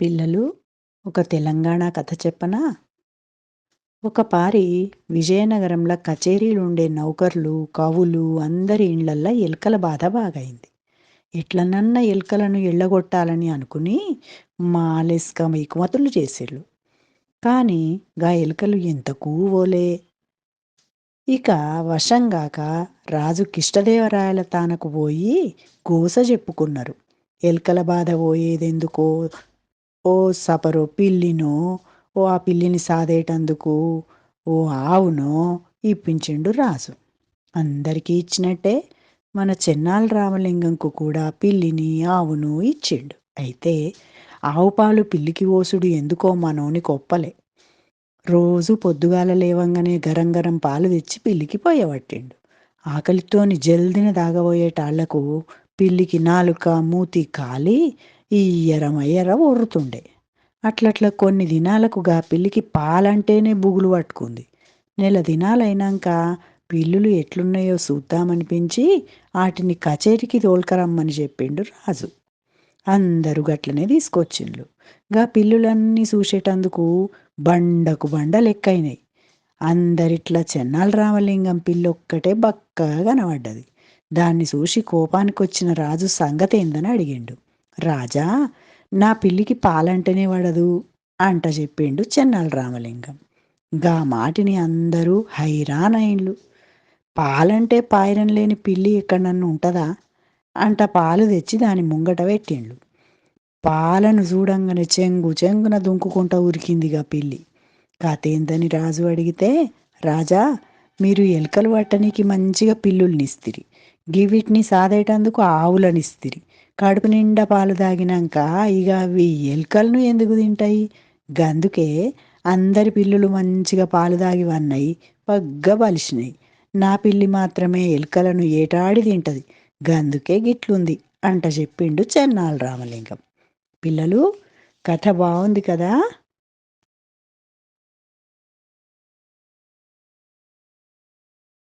పిల్లలు ఒక తెలంగాణ కథ చెప్పనా? ఒక పారి విజయనగరంలో కచేరీలుండే నౌకర్లు కవులు అందరి ఇండ్లల్లో ఎలుకల బాధ బాగైంది. ఎట్లనన్నా ఎలుకలను ఎళ్ళగొట్టాలని అనుకుని మాలెస్క ఎగుమతులు చేసేళ్ళు కానీ గా ఎలుకలు ఎంతకూ ఓలే? ఇక వశంగాక రాజు కిష్టదేవరాయల తానకు పోయి గోస చెప్పుకున్నారు ఎలుకల బాధ పోయేదెందుకో ఓ సపరో పిల్లినో ఓ ఆ పిల్లిని సాదేటందుకు ఓ ఆవునో ఇప్పించిండు రాజు. అందరికీ ఇచ్చినట్టే మన చెన్నాల రామలింగంకు కూడా పిల్లిని ఆవును ఇచ్చిండు. అయితే ఆవు పాలు పిల్లికి ఓసుడు ఎందుకో మనోని కొప్పలే. రోజు పొద్దుగాల లేవంగానే గరం గరం పాలు తెచ్చి పిల్లికి పోయబట్టిండు. ఆకలితోని జల్దిన దాగబోయేటాళ్ళకు పిల్లికి నాలుక మూతి కాలి ఇయ్యరమయ్యర ఊరుతుండే. అట్లట్ల కొన్ని దినాలకు గా పిల్లికి పాలంటేనే బుగులు పట్టుకుంది. నెల దినాలైనాక పిల్లులు ఎట్లున్నాయో చూద్దామనిపించి వాటిని కచేరికి తోల్కరమ్మని చెప్పిండు రాజు. అందరూ గట్లనే తీసుకొచ్చిండ్లు. గా పిల్లులన్నీ చూసేటందుకు బండకు బండ లెక్కైనాయి అందరిట్లా చెన్నాల రామలింగం పిల్లొక్కటే బక్కగా కనబడ్డది. దాన్ని చూసి కోపానికి వచ్చిన రాజు సంగతి ఏందని అడిగిండు. రాజా నా పిల్లికి పాలంటేనే పడదు అంట చెప్పిండు చెన్నాల రామలింగం. గా మాటిని అందరూ హైరానైండ్లు. పాలంటే పాయరం లేని పిల్లి ఎక్కడన్నా ఉంటుందా? అంట పాలు తెచ్చి దాని ముంగట పెట్టిండ్లు. పాలను చూడంగానే చెంగు చెంగున దుంకుకుంటా ఉరికిందిగా పిల్లి. కాతేందని రాజు అడిగితే రాజా మీరు ఎలుకలు పట్టనికి మంచిగా పిల్లుల్నిస్తిరి గివిటిని సాదేటందుకు ఆవులనిస్తిరి కడుపు నిండా పాలు తాగినాక ఇక అవి ఎలుకలను ఎందుకు తింటాయి? గందుకే అందరి పిల్లులు మంచిగా పాలు తాగి వన్నాయి పగ్గ బలిసినాయి నా పిల్లి మాత్రమే ఎలుకలను ఏటాడి తింటది. గందుకే గిట్లుంది అంట చెప్పిండు చెన్నాల రామలింగం. పిల్లలు కథ బాగుంది కదా?